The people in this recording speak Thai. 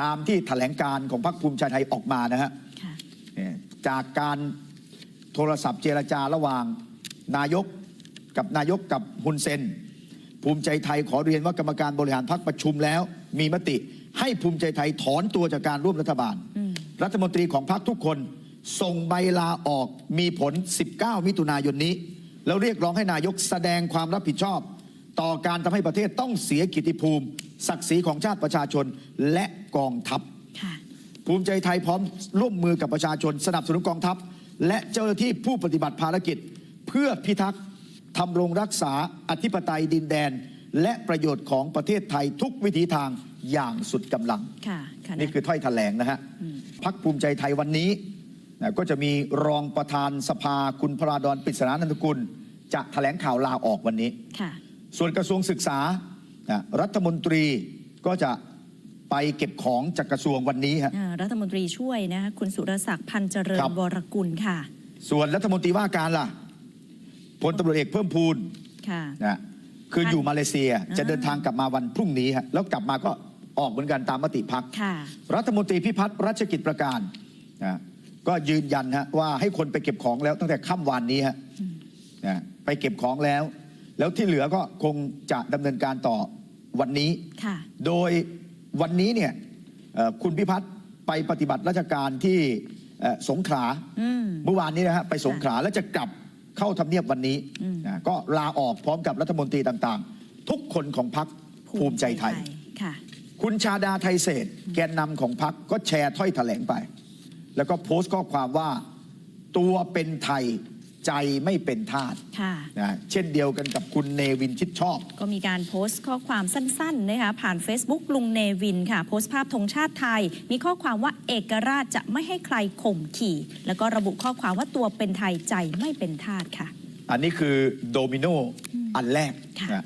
ตามที่แถลงการของพรรคภูมิใจไทยออกมานะฮะค่ะเนี่ยจากการโทรศัพท์เจรจาระหว่างนายกกับนายกกับฮุนเซน ภูมิใจไทยขอเรียนว่ากรรมการบริหารพรรคประชุมแล้ว มีมติให้ภูมิใจไทยถอนตัวจากการร่วมรัฐบาลอืมรัฐมนตรีของพรรคทุกคนส่งใบลาออกมีผล 19 มิถุนายนนี้ แล้วเรียกร้องให้นายกแสดงความรับผิดชอบ ต่อการทำให้ประเทศต้องเสียกิตติภูมิ ศักดิ์ศรีของชาติประชาชนและกองทัพ ค่ะ ภูมิใจไทยพร้อมร่วมมือกับประชาชน สนับสนุนกองทัพ และเจ้าหน้าที่ผู้ปฏิบัติภารกิจ เพื่อพิทักษ์ทำรงรักษาอธิปไตยดินแดน และประโยชน์ของประเทศไทยทุกวิถีทางอย่างสุดกำลัง ค่ะค่ะนี่คือถ้อยแถลงนะฮะอืมพักภูมิใจไทยวันนี้นะก็จะมีรองประธานสภาคุณพระราดอนปริศนานันทกุล จะแถลงข่าวลาออกวันนี้ ค่ะ ส่วนกระทรวงศึกษานะรัฐมนตรีก็จะไปเก็บของจากกระทรวงวันนี้ฮะอ่ารัฐมนตรีช่วยนะคะคุณสุรศักดิ์พันธ์เจริญครับวรกุลค่ะ ส่วนรัฐมนตรีว่าการล่ะพลตำรวจเอกเพิ่มพูนค่ะนะคืออยู่มาเลเซียอ่าจะเดินทางกลับมาวันพรุ่งนี้ฮะแล้วกลับมาก็ออกเหมือนกันตามมติพักค่ะรัฐมนตรีพิพัฒน์รัชกิจประการนะก็ยืนยันฮะว่าให้คนไปเก็บของแล้วตั้งแต่ค่ำวานนี้ฮะอืมนะไปเก็บของแล้ว แล้วที่เหลือก็คงจะดำเนินการต่อวันนี้ ค่ะ โดยวันนี้เนี่ยเอ่อคุณพิพัฒน์ไปปฏิบัติราชการที่เอ่อสงขลาอืม เมื่อวานนี้นะฮะไปสงขลาแล้วจะกลับเข้าทำเนียบวันนี้อืม นะก็ลาออกพร้อมกับรัฐมนตรีต่างๆ ทุกคนของพรรคภูมิใจไทย ค่ะ คุณชาดาไทยเศรษฐ์แกนนำของพรรคก็แชร์ถ้อยแถลงไป แล้วก็โพสต์ข้อความว่าตัวเป็นไทย ใจไม่เป็นทาสค่ะ นะเช่นเดียวกันกับคุณเนวินชิดชอบ ก็มีการโพสต์ข้อความสั้นๆนะคะผ่าน Facebook ลุงเนวินค่ะ โพสต์ภาพธงชาติไทย มีข้อความว่าเอกราชจะไม่ให้ใครข่มขี่ แล้วก็ระบุข้อความว่าตัวเป็นไทยใจไม่เป็นทาสค่ะ อันนี้คือโดมิโนอันแรกค่ะ นะ